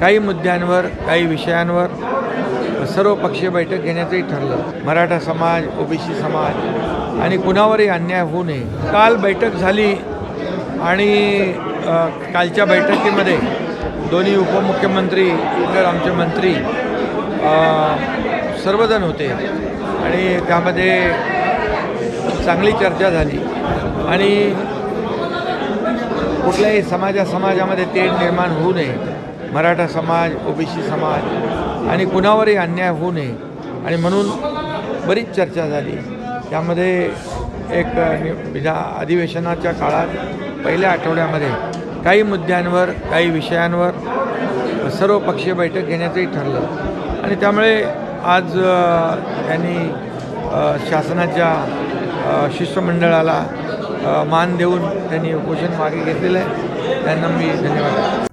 काही मुद्द्यांवर काही विषयांवर सर्व पक्षीय बैठक घेण्याचंही ठरलं. मराठा समाज ओबीसी समाज आणि कुणावरही अन्याय होऊ नये. काल बैठक झाली आणि कालच्या बैठकीमध्ये दोन्ही उपमुख्यमंत्री इतर आमचे मंत्री सर्वजण होते आणि त्यामध्ये चांगली चर्चा झाली आणि कुठल्याही समाजा समाजामध्ये तेढ निर्माण होऊ नये. मराठा समाज ओबीसी समाज आणि कुणावरही अन्याय होऊ नये. आणि म्हणून बरीच चर्चा झाली. त्यामध्ये एक विधा अधिवेशनाच्या काळात पहिल्या आठवड्यामध्ये काही मुद्द्यांवर काही विषयांवर सर्व पक्षीय बैठक घेण्याचंही ठरलं. आणि त्यामुळे आज त्यांनी शासनाच्या शिष्टमंडळाला मान देऊन त्यांनी उपोषण मागे घेतलेलं आहे. त्यांना मी धन्यवाद